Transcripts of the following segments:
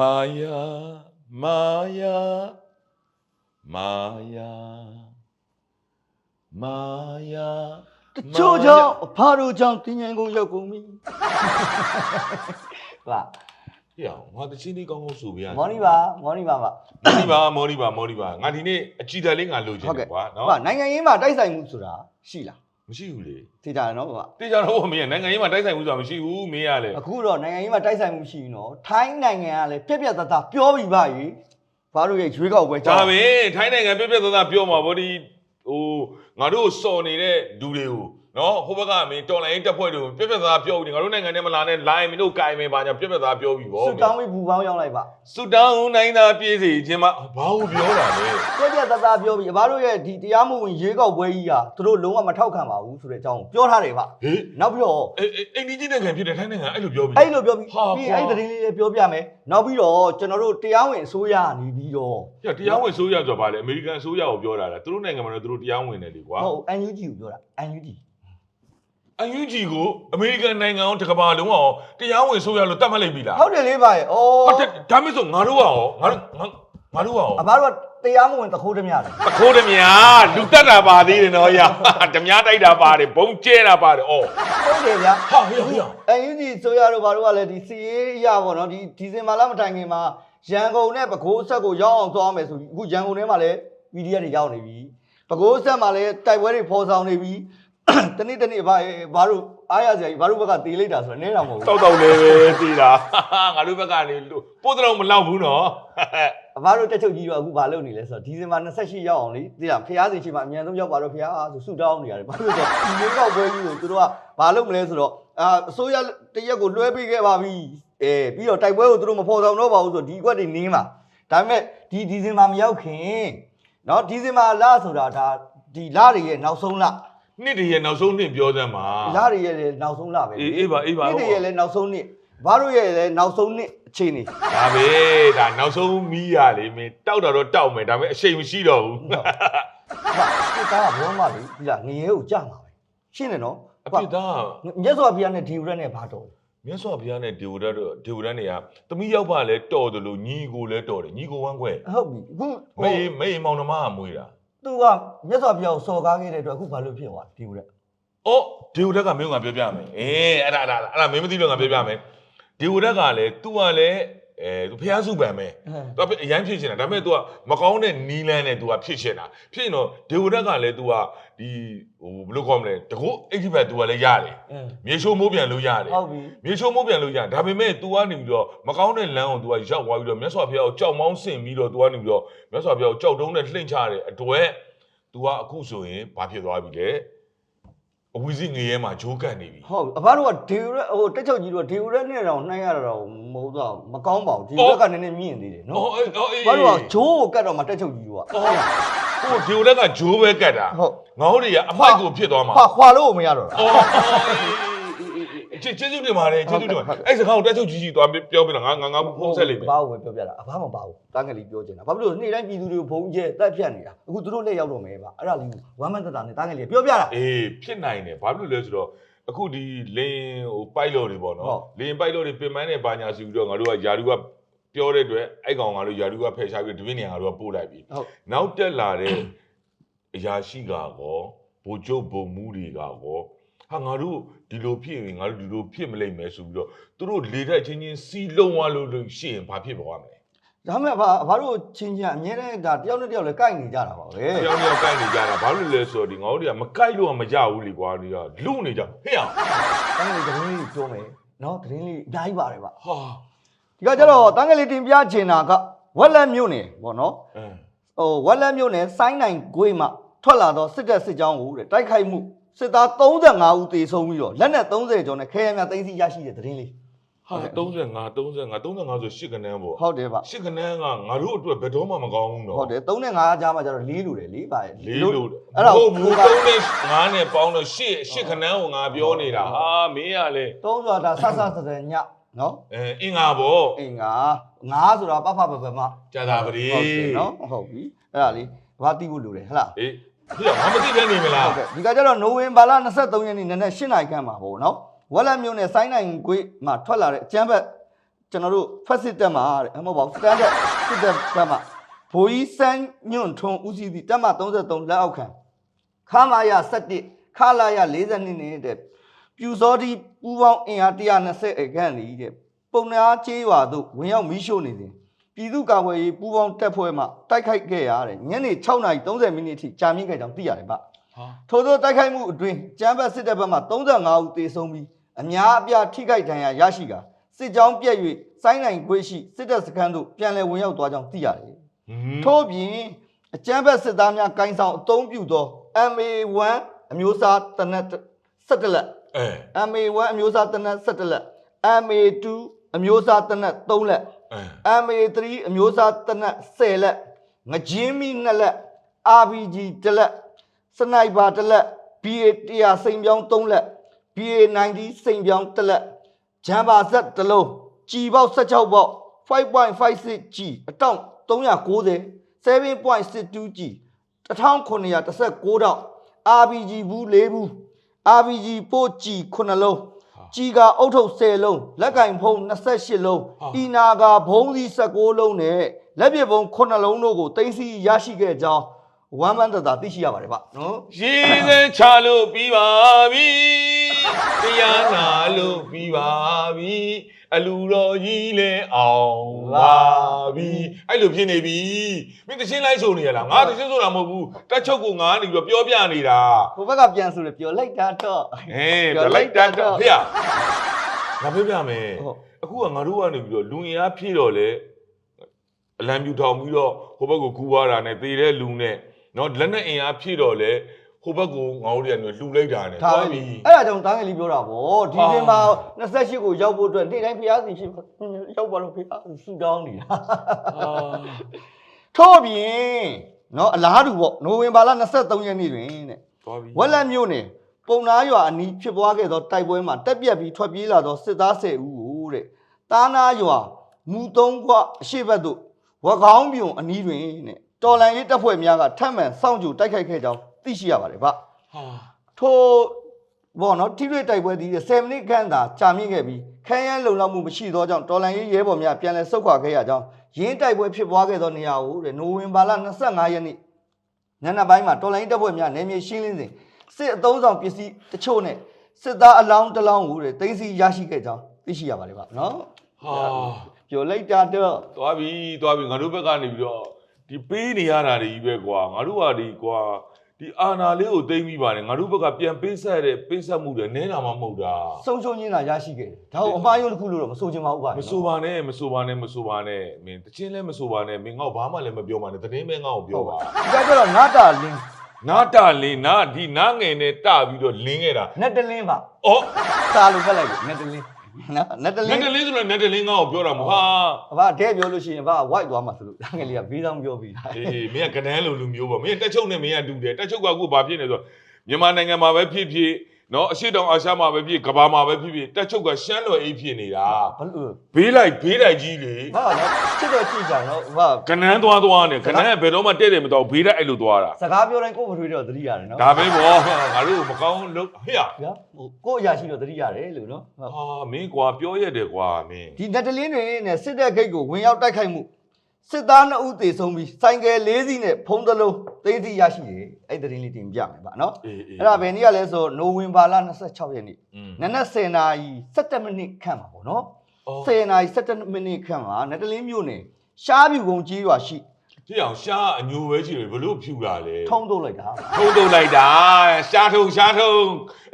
မာယာမာယာမာယာမာယာတချို့ကြောင့်ဘာတို့ကြောင့်တင်းငိုင်းကုန်ရောက်ကုန်ပြီဟာဟေ့အောင်ငါတချင်းလေးကောင်းကောင်းဆိုပြရမော်နီပါမော်နီပါပါမော်နီပါမော်နီပါမော်နီပါငါဒီနေ့အကြည်တလေးငါလိုချင်ဟုတ်တကဲ့ယ်ကွာနော်ဟာနိုင်ငံရေးမှာတိုက်ဆိုင်မှုဆိုတာရှိလား မရှိဘူးလေသိကြတယ်နော်ဗျာတေချာတော့မင်းကနိုင်ငံရေးမှာတိုက်ဆိုင်မှုဆိုတာမရှိဘူးမင်းရလေအခုတော့နိုင်ငံရေးမှာတိုက်ဆိုင်မှုရှိရင်တော့ထိုင်းနိုင်ငံကလည်းပြက်ပြက်သားသားပြောပြီးပါပြီဘာလို့ရဲ့ရွေးကောက်ပွဲကြောဒါင့်ပဲထိုင်းနိုင်ငံပြည့်ပြည့်သားသားပြောမှာဗောဒီဟိုငါတို့စော်နေတဲ့လူတွေကို နော်ဟိုဘက်ကမင်းတော်လိုင်းတက်ဖွဲ့တွေကိုပြည့်ပြည့်သားသားပြောပြီးငါတို့နိုင်ငံထဲမှာလာနေလိုင်းမင်းတို့ကင်မင်းပါညာပြည့်ပြည့်သားပြောပြီးဗောစွတောင်းပြီးဘူပေါင်းရောက်လိုက်ပါစွတောင်းနိုင်သားပြေးစီခြင်းမဘာလို့ပြောတာလဲပြက်ပြက်သားသားပြောပြီးဘာလို့ရဲ့ဒီတရားမှုဝင်ရွေးကောက်ပွဲကြီးဟာသူတို့လုံးဝမထောက်ခံပါဘူးဆိုတဲ့အကြောင်းကိုပြောထားတယ်ဗျဟေးနောက်ပြီးတော့အေးအေးအိန္ဒိယနိုင်ငံဖြစ်တဲ့ထိုင်းနိုင်ငံအဲ့လိုပြောပြီးအဲ့လိုပြောပြီးဟာပြီးကွာအဲ့ဒီသတင်းလေးလေးပြောပြမယ်နောက်ပြီးတော့ကျွန်တော်တို့တရားဝင်အစိုးရကနေပြီးတော့ပြတရားဝင်ဆိုးရဆိုပါလေအမေရိကန်ဆိုးရကိုပြောတာလားသူတို့နိုင်ငံမှာတော့သူတို့တရားဝင်တယ်လေကွာဟုတ် UNG ကိုပြောတာ UNG အယူဂျီကိုအမေရိကန်နိုင်ငံအောင်တစ်ကမ္ဘာလုံးအောင်တရားဝင်ဆိုးရလို့တတ်မှတ်လိုက်ပြီလားဟုတ်တယ်လေးပါရဲ့ဩဟုတ်တယ်ဒါမျိုးဆိုငါတို့ကရောငါတို့ငါငါတို့ကရောအဘတို့ကတရားမဝင်တခိုးတမျှတယ်တခိုးတမြာလူတက်တာပါသေးတယ်နော်ရဓမြတိုက်တာပါတယ်ဘုံကျဲတာပါတယ်ဩဟုတ်တယ်ဗျာဟာဟေ့ဟေ့ UNG ဆိုရတော့ဘာလို့ကလည်းဒီစီရေးရပါတော့ဒီဒီဇင်ဘာလမတိုင်ခင်မှာရန်ကုန်နဲ့ပဲခူးဆက်ကိုရောက်အောင်သွားမယ်ဆိုပြီးအခုရန်ကုန်ထဲမှာလည်း PDF တွေရောက်နေပြီပဲခူးဆက်မှာလည်းတိုက်ပွဲတွေဖော်ဆောင်နေပြီ တနေ့တနေ့ဘာဘာလို့အားရစရာကြီးဘာလို့ဘက်ကတေးလိုက်တာဆိုတော့နည်းတော့မဟုတ်ဘူး တောက်တောက်လေးပဲသိတာငါတို့ဘက်ကနေလို့ပို့တော့မလောက်ဘူးနော် အဘတို့တက်ချုပ်ကြီးတော့အခုဘာလုပ်နေလဲဆိုတော့ဒီဇင်ဘာ28ရောက်အောင်လေသိလားဖျားစီရှိမှအမြန်ဆုံးရောက်ပါတော့ဖျားဆိုဆူတောင်းနေရတယ်ဘာလို့လဲဆိုတော့ဒီလေးကောက်ပွဲကြီးကိုသူတို့ကဘာလုပ်မလဲဆိုတော့အာအစိုးရတရက်ကိုလွှဲပေးခဲ့ပါပြီအဲပြီးတော့တိုက်ပွဲကိုသူတို့မဖော်ဆောင်တော့ပါဘူးဆိုတော့ဒီအကွက်တွေနင်းမှာဒါပေမဲ့ဒီဒီဇင်ဘာမရောက်ခင်เนาะဒီဇင်ဘာလဆိုတာဒါဒီလတွေရဲ့နောက်ဆုံးလ နှစ်တည်းရဲ့နောက်ဆုံးနှစ်ပြောစမ်းပါလတွေရဲ့လည်းနောက်ဆုံးလပဲအေးအေးပါအေးပါနှစ်တွေရဲ့လည်းနောက်ဆုံးနှစ်ဘာတို့ရဲ့လည်းနောက်ဆုံးနှစ်အခြေအနေဒါပဲဒါနောက်ဆုံးမီးရလေမင်းတောက်တာတော့တောက်မယ်ဒါပေမဲ့အချိန်မရှိတော့ဘူးဟာဒီကားကဘောမလေးဒီလားငရေကိုကြာမှာပဲရှင်းတယ်နော်အပြစ်သားမြတ်စွာဘုရားနဲ့ဒီဝရက်နဲ့ဘာတော်လဲမြတ်စွာဘုရားနဲ့ဒေဝရတ်တို့ဒေဝရတ်နေကသမီးရောက်ပါလဲတော်တယ်လို့ညီကိုလဲတော်တယ်ညီကိုဝမ်းခွဲဟုတ်ပြီအခုမေးမေးမောင်နှမကမွေးတာ သူကမြတ်စွာဘုရားကိုစော်ကားခဲ့တဲ့အတွက်အခုဘာလို့ဖြစ်သွားဒီဝရက်အော်ဒေဝရတ်ကမင်းကပြောပြမယ်အေးအဲ့ဒါအဲ့ဒါအဲ့ဒါမင်းမသိလို့ငါပြောပြမယ်ဒေဝရတ်ကလည်း तू ကလည်း အဲသူဖះစုပံပဲ သူကအရန်ဖြစ်ချင်တာဒါပေမဲ့ तू ကမကောင်းတဲ့နီးလန်းနဲ့ तू ကဖြစ်ချင်တာဖြစ်ရင်တော့ဒေဝရတ်ကလည်း तू ကဒီဟိုဘယ်လိုခေါ်မလဲတကုတ်အိတ်ဘက် तू ကလည်းရတယ် အင်း မြေချိုးမိုးပြန်လို့ရတယ် ဟုတ်ပြီ မြေချိုးမိုးပြန်လို့ရတယ်ဒါပေမဲ့ तू ကနေပြီးတော့မကောင်းတဲ့လမ်းကို तू ကရောက်သွားပြီးတော့မြတ်စွာဘုရားကိုကြောက်မောင်းဆင်ပြီးတော့ तू ကနေပြီးတော့မြတ်စွာဘုရားကိုကြောက်တုံးနဲ့လှိမ့်ချတဲ့အတွက် तू ကအခုဆိုရင်ဘာဖြစ်သွားပြီလဲ အဝီစီငရဲမှာဂျိုးကန်နေပြီဟုတ်အဘတို့ကဒီဝရက်ဟိုတက်ချုပ်ကြီးတို့ဒီဝရက်နဲ့တော့နှိုင်းရတော့မဟုတ်တော့မကောင်းပါဘူးဒီဝရက်ကနည်းနည်းမြင့်သေးတယ်နော်အော်အေးအော်အေးဘာလို့ကဂျိုးကိုကတ်တော့မှတက်ချုပ်ကြီးတို့ကအော်ဟိုဒေဝရတ်ကဂျိုးပဲကတ်တာဟုတ်ငါတို့တွေက အမိုက်ကိုဖြစ်သွားမှာခွာခွာလို့မရတော့တာအော်ကျေ ကျေးဇူးတင်ပါတယ်ကျေးဇူးတင်ပါတယ်အဲ့စကားကိုတက်ချုပ်ကြီးကြီးသွားပြောပြတော့ငါငါငါဖုန်းဆက်လိုက်မယ်ဘာကိုပဲပြောပြတာအဘမပါဘူးတန်းကလေးပြောချင်တာဘာဖြစ်လို့နေ့တိုင်းပြည်သူတွေကိုဘုံကျဲတက်ဖြတ်နေတာအခုသူတို့လက်ရောက်တော့မယ်ဗျအဲ့ဒါလေးဝမ်းမန်တတာနဲ့တန်းကလေးပြောပြတာအေးဖြစ်နိုင်တယ်ဘာဖြစ်လို့လဲဆိုတော့အခုဒီလင်းဟိုပိုက်လော်တွေပေါ့ဟုတ်နော်လင်းပိုက်လော်တွေပြင်ပန်းနဲ့ဘာညာစီပြီးတော့ငါတို့ကယာဒူကပြောတဲ့အတွက်အဲ့ကောင်ငါတို့ယာဒူကဖယ်ရှားပြီးဒီပြင်းနေငါတို့ကပို့လိုက်ပြီဟုတ်နောက်တက်လာတဲ့အရာရှိကကောဘိုလ်ချုပ်ဘုံမူတွေကကော ဟာငါတို့ဒီလိုဖြစ်ရင်ငါတို့ဒီလိုဖြစ်မလိမ့်မယ်ဆိုပြီးတော့သူတို့လေတက်ချင်းချင်းစီလုံးသွားလို့လို့ရှိရင်ဘာဖြစ်သွားမလဲဒါမဲ့ဘာဘာလို့ချင်းချင်းအမြဲတမ်းဒါတယောက်နဲ့တယောက်လည်းကိုက်နေကြတာပါပဲတယောက်တယောက်ကိုက်နေကြတာဘာလို့လဲဆိုတော့ဒီငါတို့တွေကမကိုက်လို့ကမကြဘူးလေကွာဒီကလူနေကြဟဲ့အောင်တန်းကလေးသတင်းလေးပြောမယ်နော်သတင်းလေးအများကြီးပါတယ်ဗျဟာဒီကကျတော့တန်းကလေးတင်ပြချင်တာကဝက်လက်မြို့နယ်ပေါ့နော်အင်းဟိုဝက်လက်မြို့နယ်ဆိုင်းနိုင်ဂွေးမှာထွက်လာတော့စစ်တပ်စစ်ကြောင်းကိုတဲ့တိုက်ခိုက်မှု စစ်သား35ဦးသေဆုံးပြီးတော့လက်နက်30ကျော်နဲ့ခဲယမ်းများသိမ်းဆည်းရရှိတဲ့သတင်းလေးဟာ35 35 35ဆို8ကနန်းပေါ့ဟုတ်တယ်ဗျ8ကနန်းကငါတို့အတွက်ဘယ်တော့မှမကောင်းဘူးနော်ဟုတ်တယ်3နဲ့5ကြားမှာကျတော့4လူတယ်4ပါရဲ့လေးလို့အဲ့ဒါဟုတ်ကိုဘူးက3နဲ့5နဲ့ပေါင်းတော့8 8ခနန်းကိုငါပြောနေတာဟာမင်းရလေ3ဆိုတာဆဆဆဆညနော်အဲအင်္ဂါပေါ့အင်္ဂါ9ဆိုတာပဖပပမကြာတာပတိဟုတ်တယ်နော်ဟုတ်ပြီအဲ့ဒါလေးဘာတိဖို့လူတယ်ဟဟလားအေး ဒီကငါမသိတဲ့နေမလားဟုတ်ကဲ့ဒီကကျတော့နိုဝင်ဘာလ23ရက်နေ့နနက်8နာရီခန့်မှာပေါ့နော်ဝက်လက်မြို့နယ်ဆိုင်းနိုင်ကွေးမှာထွက်လာတဲ့အကျန်းဘက်ကျွန်တော်တို့ဖက်စစ်တက်မှာတဲ့အမဟုတ်ပါဘူးစတန်ဒတ်စစ်တက်ဘက်မှာဘိုးကြီးစန်းညွန့်ထွန်းဦးစီးသည့်တက်မ33လက်အောက်ခံခမာရ17ခလာရ42နေတဲ့ပြူစောတိပူပေါင်းအင်အား120ခန့်လီတဲ့ပုံနာချေးရွာသို့ဝင်ရောက်မီးရှို့နေစဉ် ပြည်သူ့ကာကွယ်ရေးပူပေါင်းတပ်ဖွဲ့မှတိုက်ခိုက်ခဲ့ရတဲ့ညနေ6:30မိနစ်အထိကြာမြင့်ခဲ့ကြောင်းသိရတယ်ဗျဟာထို့သောတိုက်ခိုက်မှုအတွင်းကျမ်းဘတ်စစ်တပ်ဘက်မှ35ဦးသေဆုံးပြီးအများအပြားထိခိုက်ဒဏ်ရာရရှိကစစ်ကြောင်းပြက်၍စိုင်းနိုင်ခွေးရှိစစ်တပ်စခန်းသို့ပြန်လည်ဝင်ရောက်သွားကြောင်းသိရတယ်ဟွန်း။ထို့ပြင်အကျမ်းဘတ်စစ်သားများကိုင်းဆောင်အုံပြုသော MA1 အမျိုးအစားတနက်17လက်အဲ MA1 အမျိုးအစားတနက်17လက် MA2 အမျိုးအစားတနက်3လက်အဲ MA3 အမျိုးအစားတနက်10လက်ငကြင်းမီ2လက် RPG 1လက်စနိုက်ပါ1လက် BA 100စိန်ပြောင်း3လက် BA 90စိန်ပြောင်း1လက်ဂျမ်ဘာဇက်1လုံးကြီးပေါက်16ပေါက် 5.56G အတောင့်390 7.62G 1916တောင့် RPG ဘူး4ဘူး RPG 4G 9လုံး ကြီးကအုတ်ထုပ်10လုံးလက်ကင်ဖုံး28လုံးအီနာကဘုံးစီ16လုံးနဲ့လက်ပစ်ဘုံ9လုံးတို့ကိုတင်စီရရှိခဲ့ကြောင်းဝမ်းမန်းတသာသိရှိရပါတယ်ဗျနော်ရေစဲချလို့ပြီးပါပြီတရားနာလို့ပြီးပါပြီ အလူတော်ကြီးလဲအောင်ပါပြီအဲ့လိုဖြစ်နေပြီမင်းတချင်းလိုက်ဆိုနေရလားငါတချင်းဆိုတာမဟုတ်ဘူးတက်ချုပ်ကိုငါနေပြီးတော့ပြောပြနေတာဟိုဘက်ကပြန်ဆိုတယ်ပြောလိုက်တာတော့ဟေးပြလိုက်တာတော့ဖေရငါပြောပြမယ်ဟုတ်အခုကငါတို့ကနေပြီးတော့လူငင်အားဖြည့်တော့လေအလံပြူထောင်ပြီးတော့ဟိုဘက်ကိုကူးသွားတာနဲ့သေတဲ့လူနဲ့နော်လက်နဲ့အင်အားဖြည့်တော့လေ ဟိုဘက်ကိုငါတို့တွေကလှူလိုက်တာနဲ့ဒါပဲသွားလေပြီအဲ့ဒါကြောင့်တန်းငယ်လေးပြောတာဗောဒီဇင်ဘာ28ကိုရောက်ဖို့အတွက်နေ့တိုင်းဖျားစီဖြစ်ရောက်ပါတော့ဖျားဆူတောင်းနေတာအာထို့ပြင်နော်အလားတူပေါ့နိုဝင်ဘာလ23ရက်နေ့တွင်တဲ့သွားပြီဝက်လက်မြို့နယ်ပုံနာရွာအနီးဖြစ်ပွားခဲ့သောတိုက်ပွဲမှာတက်ပြက်ပြီးထွက်ပြေးလာသောစစ်သား10ဦးကိုတဲ့တာနာရွာမူသုံးခွအရှိဘက်သို့ဝက်ကောင်းပြုံအနီးတွင်တဲ့တော်လန်ရေးတပ်ဖွဲ့များကထပ်မံစောင့်ကြိုတိုက်ခိုက်ခဲ့ကြောင်း သိရှိရပါတယ်ဗျဟာထိုဘောနော်ထိတွေ့တိုက်ပွဲဒီ7မိနစ်ခန့်သာကြာမြင့်ခဲ့ပြီးခန်းရမ်းလုံလောက်မှုမရှိသောကြောင့်တော်လန်ရေးရဲဘော်များပြန်လည်ဆုတ်ခွာခဲ့ရကြောင်းရင်းတိုက်ပွဲဖြစ်ပွားခဲ့သောနေရာကိုတဲ့နိုဝင်ဘာလ25ရက်နေ့ညနေပိုင်းမှာတော်လိုင်းတပ်ဖွဲ့များနယ်မြေရှင်းလင်းစဉ်စစ်အုံဆောင်ပစ္စည်းတချို့နဲ့စစ်သားအလောင်းတစ်လောင်းကိုတဲ့တင်စီရရှိခဲ့ကြောင်းသိရှိရပါတယ်ဗျနော်ဟာပြောလိုက်တာတော့သွားပြီသွားပြီငါတို့ဘက်ကနေပြီးတော့ဒီပေးနေရတာတွေကြီးပဲကွာငါတို့ကဒီကွာ ဒီအာနာလေးကိုသိမ့်ပြီးပါနဲ့ငါတို့ဘက်ကပြန်ပေးဆက်တဲ့ပေးဆက်မှုတွေနည်းတာမှမဟုတ်တာဆုံးရှုံးခြင်းသာရရှိခဲ့တယ်ဒါကိုအမှားယွင်းတစ်ခုလို့တော့မဆိုချင်ပါဘူးဗျာမဆိုပါနဲ့မဆိုပါနဲ့မဆိုပါနဲ့မင်းတချင်းလည်းမဆိုပါနဲ့မင်းငါ့ကိုဘာမှလည်းမပြောပါနဲ့သတင်းမဲငါ့ကိုပြောပါဒီကကြတော့နာတာလင်းနာတလင်းနာဒီနာငယ်နဲ့တပြီးတော့လင်းခဲ့တာနက်တလင်းပါအော်စာလို့ဖက်လိုက်တယ်နက်တလင်း နော်နက်တလနင်းက်တလင်းဆိုတော့နက်တလင်းငါ့ကိုပြောတာမဟုတ်ဟာအဘတဲ့ပြောလို့ရှိရင်ဘာ white သွားမှာဆိုလို့ငယ်လေးကဘေးဆောင်ပြောပြီးတာအေးမင်းကကနန်းလိုလူမျိုးပေါ့မင်းတက်ချုပ်နဲ့မင်းကတူတယ်တက်ချုပ်ကအခုဘာဖြစ်နေဆိုတော့မြန်မာနိုင်ငံမှာပဲဖြစ်ဖြစ် နော်အရှိတောင်အာရှမှာပဲဖြစ်ကဘာမှာပဲဖြစ်ဖြစ်တက်ချုပ်ကရှမ်းလွယ်အိတ်ဖြစ်နေတာဘာလို့ဘေးလိုက်ဘေးလိုက်ကြီးလေဘာလဲချစ်တော့ချစ်ကြတော့ဘာကနန်းသွားသွားနဲ့ကနန်းကဘယ်တော့မှတဲ့တယ်မတော့ဘေးလိုက်အဲ့လိုသွားတာစကားပြောတိုင်းကိုယ်မထွေးတော့သတိရတယ်နော်ဒါပဲပေါ့ငါတို့မကောင်းလို့ဟေ့ရဗျာဟိုကိုယ့်အရာရှိတော့သတိရတယ်လို့နော်ဟုတ်ဟာမင်းကွာပြောရတယ်ကွာမင်းဒီနက်တလင်းတွေနဲ့စစ်တဲ့ဂိတ်ကိုဝင်ရောက်တိုက်ခိုက်မှု စစ်သား2ဦးသေဆုံးပြီးစိုင်ကယ်၄စီးနဲ့ဖုံးတစ်လုံးသိသိရရှိတယ်အဲ့ဒီသတင်းလေးတင်ပြမယ်ဗျာနော်အေးအေးအဲ့ဒါဘယ်နေ့ကလဲဆိုနိုဝင်ဘာလ26ရက်နေ့อืมနနက်10နာရီ17မိနစ်ခန့်ပါပေါ့နော်အော်10နာရီ17မိနစ်ခန့်မှာနက်တလင်းမြို့နယ်ရှားပြူကုန်းကြီးရွာရှိကြည့်အောင်ရှားအညိုပဲရှိတယ်ဘလို့ဖြူတာလဲထုံးထုတ်လိုက်တာထုံးတုတ်လိုက်တာရှားထုံရှားထုံ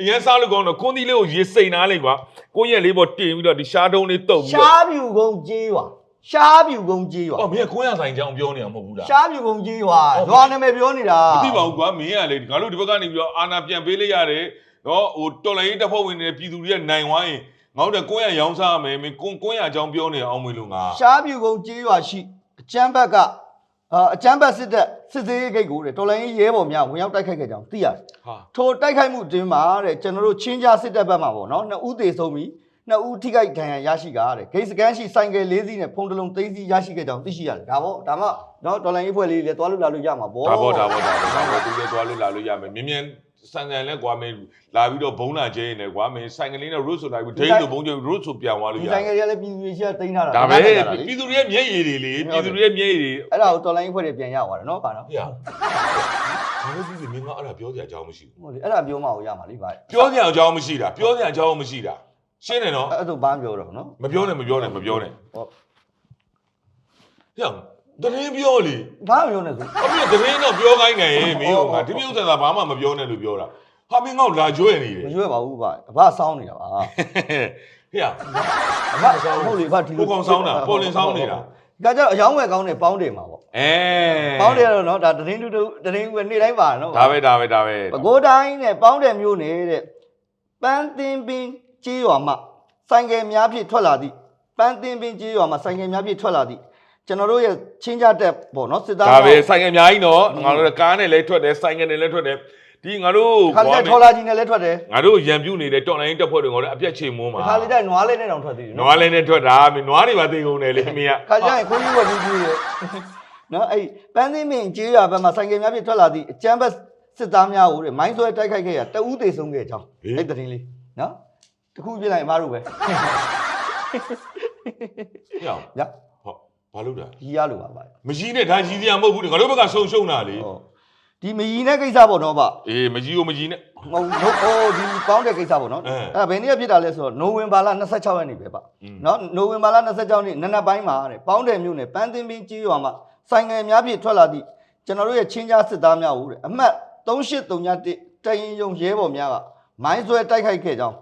အရင်စားလို့ကောင်းတော့ကွန်ဒီလေးကိုရေစိန်သားလိုက်ပါကိုယ့်ရဲ့လေးပေါ်တင်ပြီးတော့ဒီရှားထုံလေးတုတ်ပြီးရှာတော့းပြူကုန်းကြီးရွာ ရှားပြူကုန်းကြီးရွာအော်မင်းကကိုယ့်ရဆိုင်ကြောင်ပြောနေတာမဟုတ်ဘူးလားရှားပြူကုန်းကြီးရွာဟုတ်ရွာနာမည်ပြောနေတာမသိပါဘူးကွာမင်းကလေငါတို့ဒီဘက်ကနေပြီးတော့အာနာပြန်ပေးလိုက်ရတယ်နော်ဟိုတော်လိုင်းရေးတပ်ဖွဲ့ဝင်တွေပြည်သူတွေကနိုင်ဝိုင်းရင်ငါတို့ကကိုယ့်ရရောင်းစားရမယ်မင်းကိုကိုယ့်ရအကြောင်းပြောနေအောင်မလို့ငါရှားပြူကုန်းကြီးရွာရှိအကျမ်းဘက်ကအာအကျမ်းဘက်စစ်တပ်စစ်သေးဂိတ်ကိုတဲ့တော်လိုင်းရေးရဲဘော်များဝင်ရောက်တိုက်ခိုက်ခဲ့ကြောင်းသိရတယ်ဟာထိုတိုက်ခိုက်မှုအတွင်းမှာတဲ့ကျွန်တော်တို့ချင်းကြားစစ်တပ်ဘက်မှာပေါ့နော်နှစ်ဦးသေဆုံးပြီး နှစ်ဦးထိခိုက်ဒဏ်ရာရရှိကားတဲ့ဂိတ်စကန်ရှိဆိုင်ကယ်၄စီးနဲ့ဖုံးတစ်လုံးသိမ်းစီရရှိခဲ့ကြောင်းသိရှိရတယ်ဒါပေါ့ဒါမှနော်ဒေါ်လာရေးဖွဲ့လေးလည်းတွားလို့လာလို့ရမှာပေါ့ဒါပေါ့ဒါပေါ့ဒါပေါ့ဒါပေါ့သူလည်းသွားလို့လာလို့ရမယ်မြင်းမြန်းဆိုင်ကန်လဲကွာမင်းလာပြီးတော့ဘုံလာကျင်းနေကွာမင်းဆိုင်ကလေးနဲ့ road ဆိုလိုက်ပြီးဒိန်းလို့ဘုံကျင်း road ဆိုပြန်သွားလို့ဒီရဆိုင်ကလေးကလည်းပြည်သူတွေရှိတိန်းထားတာဒါပဲတန်းထားတာလေပြည်သူတွေရဲ့မျက်ရည်တွေလေပြည်သူတွေရဲ့မျက်ရည်တွေအဲ့ဒါကိုတော်လိုင်းဖွဲ့တွေပြန်ရသွားတယ်နော်ဗာနော်ဟေ့ဘာလို့ပြည်သူမင်းကအဲ့ဒါပြောစရာအကြောင်းမရှိဘူးဟုတ်လေအဲ့ဒါပြောမှကိုရမှာလေဗာပြောစရာအကြောင်းမရှိတာပြောစရာအကြောင်းမရှိတာ ရှင်းတယ်နော်အဲ့ဒါဘာမှပြောတော့နော်မပြောနဲ့မပြောနဲ့မပြောနဲ့ဟုတ်ဟေ့တရင်ပြောလေဘာမှပြောနေဆိုအမေတရင်တော့ပြောခိုင်းနေရင်မင်းကဒီမျိုးစံသာဘာမှမပြောနဲ့လို့ပြောတာဟာမင်းငေါ့လာကျွဲနေတယ်မရွေးပါဘူးဗာအဘဆောင်းနေတာပါဟေ့အဘဟုတ်လေဗာဒီကိုကောင်ဆောင်းတာပေါ်လင်ဆောင်းနေတာဒါကြတော့အယောင်းဝယ်ကောင်းတယ်ပေါင်းတယ်မှာပေါ့အဲပေါင်းတယ်ကတော့နော်ဒါတရင်တူတူတရင်ကနေ့တိုင်းပါနော်ဒါပဲဒါပဲဒါပဲပဲခူးတိုင်းနဲ့ပေါင်းတယ်မျိုးနေတဲ့ပန်းသင်းပင် ကြေးရွာမှာဆိုင်ကယ်များဖြင့်ထွက်လာသည့်ပန်းသင်းပင်ကြေးရွာမှာဆိုင်ကယ်များဖြင့်ထွက်လာသည့်ကျွန်တော်တို့ရဲ့ချင်းကြတက်ပေါ့နော်စစ်သားဒါပဲဆိုင်ကအများကြီးနော်ငါတို့ကားနဲ့လည်းထွက်တယ်ဆိုင်ကနဲ့လည်းထွက်တယ်ဒီငါတို့ခါလေးထော်လာကြီးနဲ့လည်းထွက်တယ်ငါတို့ရံပြူနေတဲ့တော်လိုင်းတက်ဖွဲ့တွေငါတို့အပြက်ချိန်မွန်းမှာခါလေးတိုင်းနွားလေးနဲ့တောင်ထွက်သေးတယ်နွားလည်းနဲ့ထွက်တာမင်းနွားတွေပါသိကုန်တယ်လေမင်းကခါကြရင်ခွေးကြီးဝတ်ကြီးကြီးရဲ့နော်အဲ့ပန်းသင်းပင်ကြေးရွာဘက်မှာဆိုင်ကယ်များဖြင့်ထွက်လာသည့်အကျန်းဘက်စစ်သားများကိုတဲ့မိုင်းဆွဲတိုက်ခိုက်ခဲ့ရတဦးသေးဆုံးခဲ့ကြောင်းအဲ့တရင်လေးနော် တခုပြလိုက်အမားတို့ပဲဟေ့အောင်ညဟောဘာလို့လဲကြီးရလို့ပါပါမကြီးနဲ့ဒါကြီးစရာမဟုတ်ဘူးငါတို့ဘက်ကဆုံရှုံတာလေဟုတ်ဒီမကြီးတဲ့ကိစ္စပေါ့နော်ဗျအေးမကြီးကိုမကြီးနဲ့မဟုတ်ဘူးဟိုဒီပေါင်းတဲ့ကိစ္စပေါ့နော်အဲအဲ့ဒါဘယ်နေ့ဖြစ်တာလဲဆိုတော့နိုဝင်ဘာလ26ရက်နေ့ပဲဗျอืมနော်နိုဝင်ဘာလ26ရက်နေ့နံနက်ပိုင်းမှာတဲ့ပေါင်းတယ်မြို့နယ်ပန်းသင်းပင်းကြီးရွာမှာဆိုင်ငယ်များဖြင့်ထွက်လာသည့်ကျွန်တော်တို့ရဲ့ချင်းကြားစစ်သားများကိုတဲ့အမှတ်3831တရင်ယုံရဲဘော်များကမိုင်းဆွဲတိုက်ခိုက်ခဲ့ကြောင်း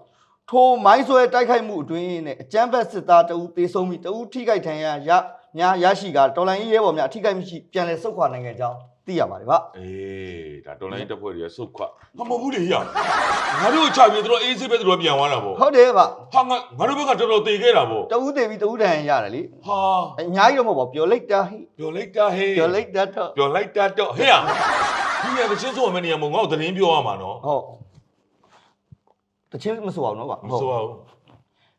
ထိုမိုင်းဆွဲတိုက်ခိုက်မှုအတွင်းနဲ့အကြမ်းဖက်စစ်သားတဦးသေဆုံးပြီးတဦးထိခိုက်ဒဏ်ရာရများရရှိကတော်လိုင်းရဲဘော်များအထိခိုက်မရှိပြန်လည်ဆုတ်ခွာနိုင်ခဲ့ကြောင်းသိရပါတယ်ဗျအေးဒါတော်လိုင်းတက်ဖွဲ့တွေကစုတ်ခွဟာမဟုတ်ဘူးလေဟေ့အောင်ငါတို့ချပြီးတော့အေးစစ်ပဲတို့ပြန်သွားတာပေါ့ဟုတ်တယ်ဗျဟာငါငါတို့ဘက်ကတော်တော်တေခဲ့တာပေါ့တဦးသေးပြီးတဦးဒဏ်ရာရတယ်လေဟာအများကြီးတော့မဟုတ်ပါဘူးပျော်လိုက်တာဟိပြောလိုက်တာဟေးပျော်လိုက်တာတော့ပြောလိုက်တာတော့ဟေ့အောင်ဒီရတဲ့ချင်းစုံမနေရမငါ့ကိုသတင်းပြောရမှာနော်ဟုတ် တချင်းမဆိုအောင်နော်ဗျမဆိုပါဘူး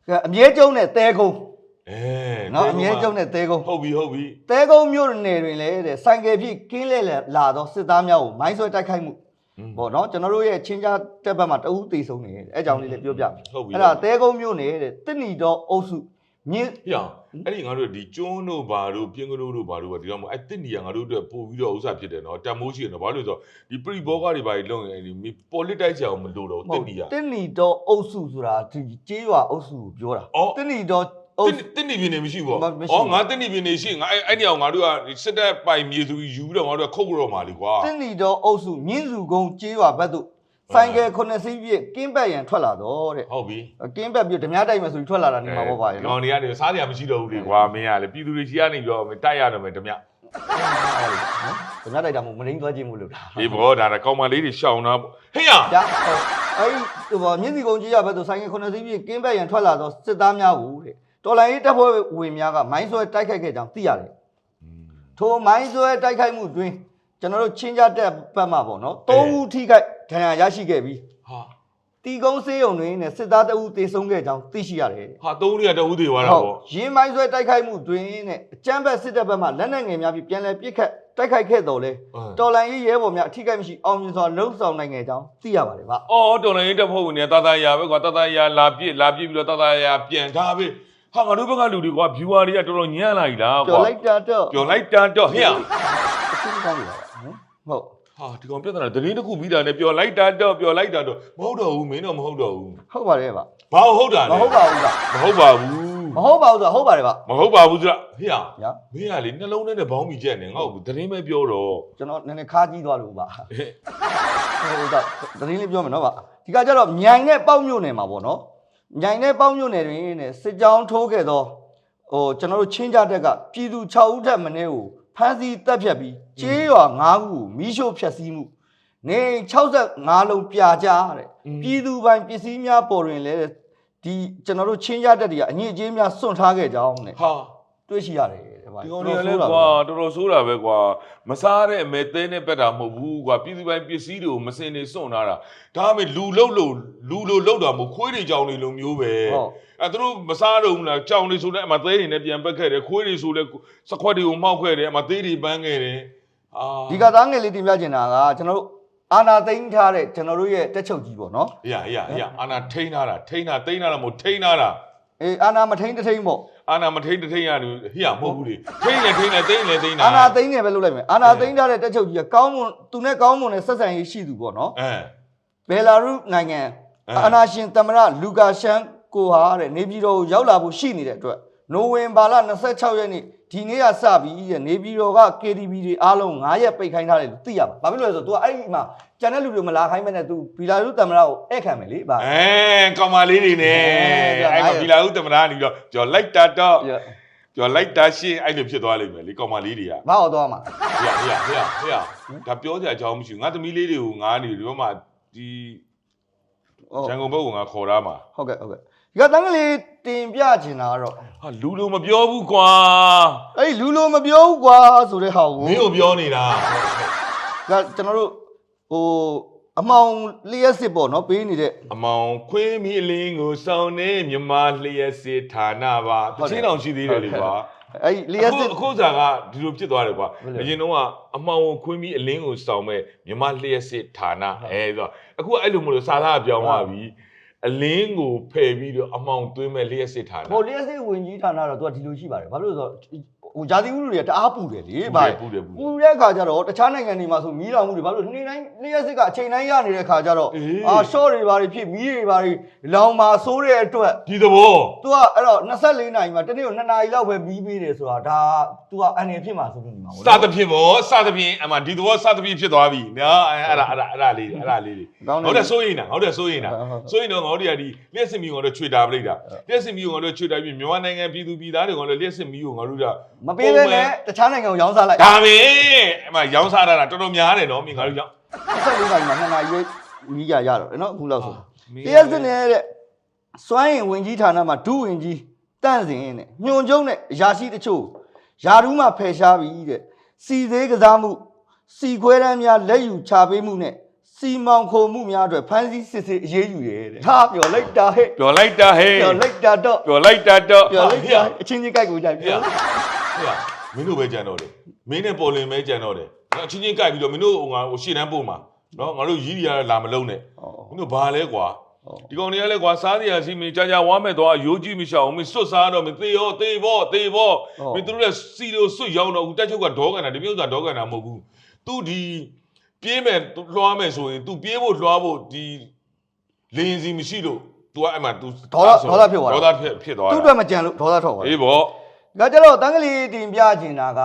ကဲအမြဲကျုံနဲ့တဲကုန်းအဲနော်အမြဲကျုံနဲ့တဲကုန်းဟုတ်ပြီဟုတ်ပြီတဲကုန်းမြို့နယ်တွင်လည်းတဲ့ဆိုင်ကယ်ဖြင့်ကင်းလဲလာသောစစ်သားများကိုမိုင်းဆွဲတိုက်ခိုက်မှုပေါ့နော်ကျွန်တော်တို့ရဲ့ချင်းကြားတက်ဘက်မှာတဦးသေဆုံးနေတယ်အဲအကြောင်းလေးလည်းပြောပြမယ်ဟုတ်ပြီအဲ့ဒါတဲကုန်းမြို့နယ်တဲ့တစ်နီတော်အုပ်စု မြင်းဟေ့အောင်အဲ့ဒီငါတို့ဒီကျွန်းတို့ဘာတို့ပြင်းကလေးတို့ဘာတို့ကဒီတော့မအဲ့တစ်နေရငါတို့အတွက်ပို့ပြီးတော့ဥစ္စာဖြစ်တယ်နော်တန်မိုးရှိတယ်နော်ဘာလို့လဲဆိုတော့ဒီပရိဘောကတွေဘာတွေလုံရင်ဒီပေါ်လစ်တိုက်ချအောင်မလို့တော့တစ်နေရတစ်နီတော်အုပ်စုဆိုတာဒီကျေးရွာအုပ်စုကိုပြောတာအော်တစ်နီတော်အုပ်တစ်တစ်နေပြင်းနေမရှိဘူးမမရှိဘူးအော်ငါတစ်နေပြင်းနေရှိငါအဲ့အဲ့နေအောင်ငါတို့ကစစ်တပ်ပိုင်မြေသူယူပြီးတော့ငါတို့ကခုတ်ကြတော့မှာလေကွာတစ်နီတော်အုပ်စုမြင်းစုကုန်းကျေးရွာဘက်သို့ ဆိုင်ကယ်ခုနှစ်စီးပြည့်ကင်းပတ်ရန်ထွက်လာတော့တဲ့ဟုတ်ပြီကင်းပတ်ပြီးဓမြတိုက်မယ်ဆိုပြီးထွက်လာတာနေမှာပေါ့ပါရဲ့ဒီနော်ကောင်တွေကနေစားစရာမရှိတော့ဘူးလေကွာမင်းကလေပြည်သူတွေရှိကနေပြောမယ်တိုက်ရတော့မယ်ဓမြဓမြတိုက်တာမဟုတ်မရင်းသွားခြင်းမလို့လားဒီဘောဒါကကောင်မလေးတွေရှောင်းတာပေါ့ဟေ့ရဒါအဲ့ဒီဟိုမြင်းစီကုန်းကျေးရွာဘက်သို့ဆိုင်ကယ်ခုနှစ်စီးပြည့်ကင်းပတ်ရန်ထွက်လာတော့စစ်သားများကိုတဲ့တော်လိုင်းရေးတပ်ဖွဲ့ဝင်များကမိုင်းဆွဲတိုက်ခိုက်ခဲ့ကြောင်းသိရတယ်ထိုမိုင်းဆွဲတိုက်ခိုက်မှုတွင် ကျွန်တော်တို့ချင်းကြတက်ဘက်မှာပေါ့နော်သုံးဦးထိခိုက်ဒဏ်ရာရရှိခဲ့ပြီးဟာတီကုန်းစေးရုံတွင်နဲ့စစ်သားတအုပ်တေဆုံးခဲ့ကြောင်းသိရှိရတယ်ဟာသုံးရတဦးသေးသွားတာဟုတ်ပေါ့ရင်းမိုင်းဆွဲတိုက်ခိုက်မှုတွင်နဲ့အကြမ်းဖက်စစ်တပ်ဘက်မှလက်နက်ငယ်များပြီးပြန်လည်ပစ်ခတ်တိုက်ခိုက်ခဲ့တော်လဲတော်လန်ရေးရဲဘော်များအထိကိမရှိအောင်မြင်စွာလှုပ်ဆောင်နိုင်ခဲ့ကြောင်းသိရပါတယ်ဗျအော်တော်လိုင်းရေးတက်ဖို့ဝင်နေတာတာယာပဲကွာတာတာယာလာပြစ်လာပြစ်ပြီးတော့တာတာယာပြန်ထားပဲဟာငါတို့ဘက်ကလူတွေကွာ viewer တွေကတော်တော်ညံ့လာပြီလားပြောကွာလိုက်တာတော့ပြောလိုက်တာတော့ဟေ့ရအချင်းကောင်းပြီပါ ဟုတ်ဟာဒီကောင်ပြဿနာတရင်တစ်ခုပြီးတာနဲ့ပြောလိုက်တာတော့ပြောလိုက်တာတော့မဟုတ်တော့ဘူးမင်းတော့မဟုတ်တော့ဘူးဟုတ်ပါတယ်ဗျဘာဟုတ်တာမလဲဟုတ်ပါဘူးဗျမဟုတ်ပါဘူးမဟုတ်ပါဘူးဆိုဟုတ်ပါတယ်ဗျမဟုတ်ပါဘူးဆိုတာဟေ့ရညာမင်းကလေနှလုံးထဲနဲ့ဘောင်းမီချက်နေငါ့ကိုတရင်ပဲပြောတော့ကျွန်တော်နည်းနည်းခါကြီးသွားလို့ဗျဟုတ်တော့တရင်လေးပြောမယ်နော်ဗျဒီကကြတော့မြိုင်နဲ့ပေါက်မြို့နယ်မှာပေါ့နော်မြိုင်နဲ့ပေါက်မြို့နယ်တွင်နဲ့စစ်ကြောင်းထိုးခဲ့သောဟိုကျွန်တော်တို့ချင်းကြတက်ကပြည်သူ6ဦးထက်မနည်းကို ဖမ်းဆီးတပ်ဖြတ်ပြီးကျေးရွာ9ခုကိုမီးရှို့ဖျက်ဆီးမှုနေ65လုံးပြာကြတဲ့ပြည်သူပိုင်ပစ္စည်းများပေါ်တွင်လည်းဒီကျွန်တော်တို့ချင်းကြတက်တွေကအငြိအကျေးများစွန့်ထားခဲ့ကြောင်းနဲ့ဟာတွေ့ရှိရတယ်တဲ့ဗျ ဒီကောင်တွေကလည်းကွာတော်တော်ဆိုးတာပဲကွာမစားတဲ့အမေသေးနဲ့ပက်တာမဟုတ်ဘူးကွာပြည်သူပိုင်းပစ္စည်းတွေကိုမစင်နေစွန့်ထားတာဒါမှမဟုတ်လူလုတ်လို့လူလိုလုတ်တာမဟုတ်ခွေးတွေကြောင်တွေလိုမျိုးပဲဟုတ်အဲသူတို့မစားတော့ဘူးလားကြောင်တွေဆိုလည်းအမသေးတွေနဲ့ပြန်ပက်ခဲ့တယ်ခွေးတွေဆိုလည်းစခွက်တွေကိုမှောက်ခဲ့တယ်အမသေးတွေပန်းခဲ့တယ်အာဒီကသားငယ်လေးတင်ပြချင်တာကကျွန်တော်တို့အာနာသိမ်းထားတဲ့ကျွန်တော်တို့ရဲ့တက်ချုပ်ကြီးပေါ့နော်အေးရအေးရအေးရအာနာထိန်းထားတာထိန်းတာသိန်းထားတာမဟုတ်ထိန်းထားတာအေးအာနာမထိန်တထိန်ပေါ့ အာနာမထိန်းတထိန်းရတယ်ဟိရမဟုတ်ဘူးလေထိန်းလေထိန်းလေသိန်းလေသိန်းတာအာနာသိမ်းနေပဲလုပ်လိုက်မယ်အာနာသိမ်းထားတဲ့တက်ချုပ်ကြီးကကောင်းမွန်သူနဲ့ကောင်းမွန်တဲ့ဆက်ဆံရေးရှိသူပေါ့နော်အဲဘယ်လာရုနိုင်ငံအဲအာနာရှင်သမ္မတလူကာရှန်ကိုဟာတဲ့နေပြည်တော်ကိုရောက်လာဖို့ရှိနေတဲ့အတွက်နိုဝင်ဘာလ26ရက်နေ့ဒီနေ့ကစပြီးတဲ့နေပြည်တော်က KTV တွေအားလုံး9ရက်ပိတ်ခိုင်းထားတယ်လို့သိရပါဘာဖြစ်လို့လဲဆိုတော့ तू အဲ့ဒီမှာ ကျန်တဲ့လူတွေမလာခိုင်းမဲ့နဲ့ तू ဘီလာရုသမ္မတကိုဧည့်ခံမယ်လေဗျာအဲကောင်မလေးတွေနဲ့အဲအဲ့ဒါမှာဘီလာဦးတမနာနေတော့ကြော်လိုက်တာတော့ရကြော်လိုက်တာရှင်းအဲ့လိုဖြစ်သွားလိမ့်မယ်လေကောင်မလေးတွေကဘာအောင်တော့မှာဟိရဟိရဟိရဟိရဒါပြောစရာအကြောင်းမရှိဘူးငါသမီးလေးတွေကိုငါနေဒီဘက်မှာဒီဟုတ်ရန်ကုန်ဘက်ကငါခေါ်ထားမှာဟုတ်ကဲ့ဟုတ်ကဲ့ဒီကတန်းကလေးတင်ပြချင်တာကတော့ဟာလူလိုမပြောဘူးကွာအဲ့ဒီလူလိုမပြောဘူးကွာဆိုတဲ့ဟာကိုမင်းကိုပြောနေတာကကျွန်တော်တို့ ဟိုအမောင်လျှက်စစ်ပေါ့နော်ပေးနေတဲ့ အမောင်ခွေးမီအလင်းကိုစောင်းနေမြမလျက်စစ်ဌာနပါတချင်းတော်ရှိသေးတယ်လေကွာအဲ့ဒီလျှက်အခုစစ် အခုစားကဒီလိုဖြစ်သွားတယ်ကွာဟုတ်လေအရင်တော့ကအမောင်ကိုခွေးမီအလင်းကိုစောင်းမဲ့မြမလျက်စစ်ဌာနအဲဆိုတော့အခုအဲ့လိုမလို့စာသားပြောင်းသွားပြီအလင်းကိုဖယ်ပြီးတော့အမောင်သွင်းမဲ့လျက်စစ်ဌာနဟိုလျှက်စစ်ဝင်ကြီးဌာနတော့သူကဒီလိုရှိပါတယ်ဘာလို့လဲဆိုတော့ ဟိုဂျာတိဥလူတွေကတအားပူတယ်လေဗျာပူတယ်ပူတယ်ပူတဲ့အခါကျတော့တခြားနိုင်ငံတွေမှာဆိုမီးလောင်မှုတွေဘာလို့နေတိုင်းလျှက်စစ်ကအချိန်တိုင်းရနေတဲ့အခါကျတော့အေးအာရှော့တွေဘာတွေဖြစ်မီးတွေဘာတွေလောင်မာဆိုးတဲ့အတွက်ဒီသဘော तू ကအဲ့တော့24နာရီမှာတနေ့ကို2နာရီလောက်ပဲမီးပေးတယ်ဆိုတာဒါ तू ကအန်နေဖြစ်မှာဆိုလို့နေမှာစသဖြင့်ပေါ့စသဖြင့်အမှဒီသဘောစသဖြင့်ဖြစ်သွားပြီနော်အဲအဲ့ဒါအဲ့ဒါအဲ့ဒါလေးတွေအဲ့ဒါလေးတွေကောင်းတယ်ဟုတ်တယ်စိုးရင်တာဟုတ်တယ်စိုးရင်တာဟုတ်ဟုတ်စိုးရင်တော့ငါတို့ကဒီလျှက်စစ်မီကိုငါတို့ချွေတာပလိုက်တာလျှက်စစ်မီကိုငါတို့ချွေတာပြီးမြန်မာနိုင်ငံပြည်သူပြည်သားတွေကငါတို့လျှက်စစ်မီကိုငါတို့ကမပေးဘဲနဲ့တခြားနိုင်ငံကိုရောင်းစားလိုက်ဒါပဲအမှရောင်းစားတာတော်တော်များတယ်နော်မင်းငါတို့ကြောင့်24နာရီမှာ2နာရီပဲမီးရရတော့တယ်နော်အခုလောက်ဆိုမင်းတရက်စနေတဲ့စွမ်းရင်ဝင်ကြီးဌာနမှာဒုဝင်ကြီးတန့်စင်နဲ့ညွန်ကျုံနဲ့အရာရှိတချို့ယာဒူးမှဖယ်ရှားပြီးတဲ့စီသေးကစားမှုစီခွဲတန်းများလက်ယူချပေးမှုနဲ့စီမောင်ခုံမှုများအတွက်ဖမ်းဆီးစစ်ဆေးအရေးယူတယ်တဲ့ဟာပြောလိုက်တာဟဲ့ပြောလိုက်တာဟဲ့ပြောလိုက်တာတော့ပြောလိုက်တာတော့ပြောလိုက်ဟေ့တာအချင်းချင်းကြိုက်ကိုကြိုက် ဟေ့ ပြော ဟေ့မင်းတို့ပဲကြံတော့တယ်မင်းနဲ့ပေါ်လင်ပဲကြံတော့တယ်နော်အချင်းချင်းကြိုက်ပြီးတော့မင်းတို့ငါဟိုရှေ့တန်းပို့မှာနော်ငါတို့ရီးရီးရလာမလုံးနဲ့မင်းတို့ဘာလဲကွာ ဒီကောင်တွေကလည်းကွာစားနေရစီမင်းကြာကြာဝမ်းမဲ့တော့ရိုးကြီးမရှောင်မင်းစွတ်စားတော့မင်းသေရောသေဘောသေဘောမင်းတို့လည်းစီလိုစွတ်ရောက်တော့ဦးတက်ချုပ်ကဒေါကန်တာဒီမျိုးကဒေါကန်တာမဟုတ်ဘူးသူဒီပြေးမဲ့လွှားမဲ့ဆိုရင် तू ပြေးဖို့လွှားဖို့ဒီလင်းစီမရှိလို့ तू ကအဲ့မှာ तू ဒေါသဖြစ်ဖြစ်သွား သူ့အတွက်မကြံလို့ဒေါသထွက်သွားတယ် အေးဘော ဒါကြတော့တန်းကလေးတင်ပြချင်တာက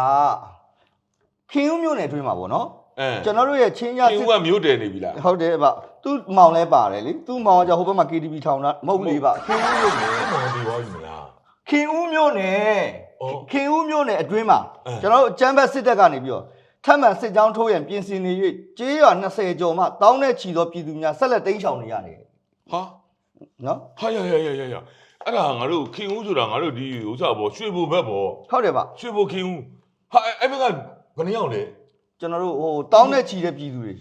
ခင်ဦးမျိုးနယ်အတွင်းမှာပေါ့နော်အဲကျွန်တော်တို့ရဲ့ချင်းရဒီစစ်ကမျိုးတယ်နေပြီလားဟုတ်တယ်ဗျသူ့မောင်လဲပါတယ်လေသူ့မောင်ကကြောင့်ဟိုဘက်မှာ KTV ထောင်တာမဟုတ်ဘူးလေဗျခင်ဦးမျိုးနယ်မောင်ဒီဘောယူမလားခင်ဦးမျိုးနယ်အော်ခင်ဦးမျိုးနယ်အတွင်းမှာအဲကျွန်တော်တို့အကြမ်းဖက်စစ်တပ်ကနေပြီးတော့ထပ်မံစစ်ကြောင်းထိုးရန်ပြင်ဆင်နေ၍ကျေးရွာ20ကျော်မှတောင်းတဲ့ချီသောပြည်သူများဆက်လက်တိမ်းရှောင်နေရတယ်ဟာနော်ဟာရရရရရ အဲ့ဒါငါတို့ခင်ဦးဆိုတာငါတို့ဒီဥစ္စာဘောရွှေဘုံဘက်ဘောဟုတ်တယ်ဗျရွှေဘုံခင်ဦးဟာအဲ့ဘက်ကဘယ်နှယောက်လဲကျွန်တော်တို့ဟိုတောင်းတဲ့ချီတဲ့ပြည်သူတွေ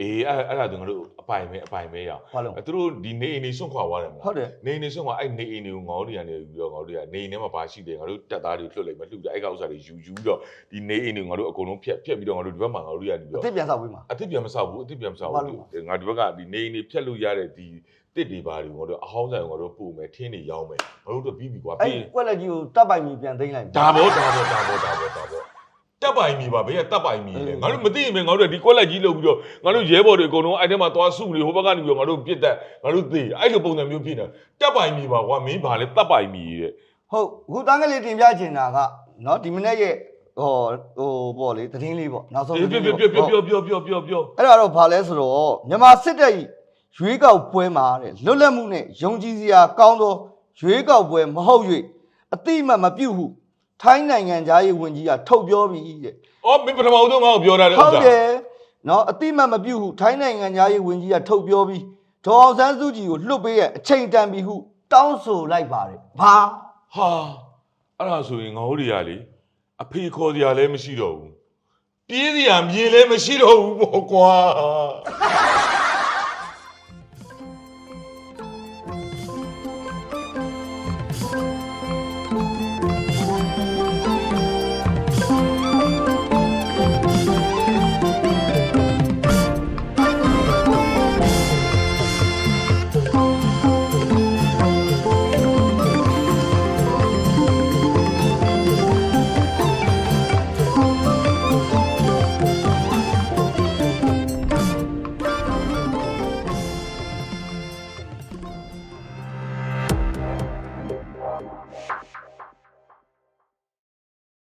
အေးအဲ့အဲ့ဒါသူငါတို့အပိုင်ပဲအပိုင်ပဲရအောင်ဘာလို့အဲ့သူတို့ဒီနေအိမ်နေစွန့်ခွာသွားတယ်မလားဟုတ်တယ်နေအိမ်နေစွန့်ခွာအဲ့နေအိမ်တွေကိုငေါတို့ရနေပြီးတော့ငေါတို့ရနေအိမ်ထဲမှာဘာရှိတယ်ငါတို့တက်သားတွေလွတ်လိုက်မလှူတယ်အဲ့ကဥစ္စာတွေယူယူပြီးတော့ဒီနေအိမ်တွေငါတို့အကုန်လုံးဖျက်ဖျက်ပြီးတော့ငါတို့ဒီဘက်မှာငါတို့ရနေပြီးအတော့စ်စ်ပြန်ဆောက်ပေးမှာအစ်စ်ပြန်မဆောက်ဘူးအစ်စ်ပြန်မဆောက်ဘာဘူးလို့ငါဒီဘက်ကဒီနေအိမ်တွေဖျက်လို့ရတဲ့ဒီ တစ်ဒီပါတွေငါတို့အဟောင်းဆိုင်ငါတို့ပို့မယ်ထင်းတွေရောင်းမယ်ငါတို့တော့ပြီးပြီကွာအဲ့ပြီးကွက်လက်ကြီးကိုတပ်ပိုင်ကြီးပြန်သိမ်းလိုက်ဒါဘောဒါဘောဒါဘောဒါဘောဒါဘောတပ်ပိုင်မီပါဘေးကတပ်ပိုင်မီလေငါတို့မသိရင်ပဲငါတို့ဒီကွက်လက်ကြီးလုပ်ပြီးတော့ငါတို့ရဲဘော်တွေအကုန်လုံးအဲ့ထဲမှာသွားစုနေဟိုဘက်ကနေပြီးတော့ငါတို့ပြစ်တက်ငါတို့သေအဲ့လိုပုံစံမျိုးဖြစ်နေတပ်ပိုင်မီပါကွာမင်းဘာလဲတပ်ပိုင်မီတဲ့ဟုတ်အခုတန်းကလေးတင်ပြချင်တာကနော်ဒီမနေ့ရဲ့ဟောဟိုပေါ့လေသတင်းလေးပေါ့နောက်ဆုံးပြောပြောပြောပြောပြောပြောပြောပြောအဲ့ဒါတော့ဘာလဲဆိုတော့မြန်မာစစ်တပ်ကြီး ရွေးကောက်ပွဲမှာတဲ့လွတ်လပ်မှုနဲ့ယုံကြည်စရာကောင်းသောရွေးကောက်ပွဲမဟုတ်၍အတိအမှတ်မပြုတ်ဟုထိုင်းနိုင်ငံသားရေးဝန်ကြီးကထုတ်ပြောပြီးတဲ့အော်မင်းပထမဦးဆုံးငါ့ကိုပြောတာလေဥဟုစ္တ်စာတယ်နော်အတိအမတ်မပြုတ်ဟုထိုင်းနိုင်ငံသားရေးဝန်ကြီးကထုတ်ပြောပြီးဒေါ်အောင်ဆန်းစုကြည်ကိုလွှတ်ပေးရအချိန်တန်ပြီဟုတောင်းဆိုလိုက်ပါတယ်ဘာဟာအဲ့ဒါဆိုရင်ငါတို့တွေကလေအဖေခေါ်စရာလည်းမရှိတော့ဘူးပြေးစရာမြေလည်းမရှိတော့ဘူးပေါ့ကွာ။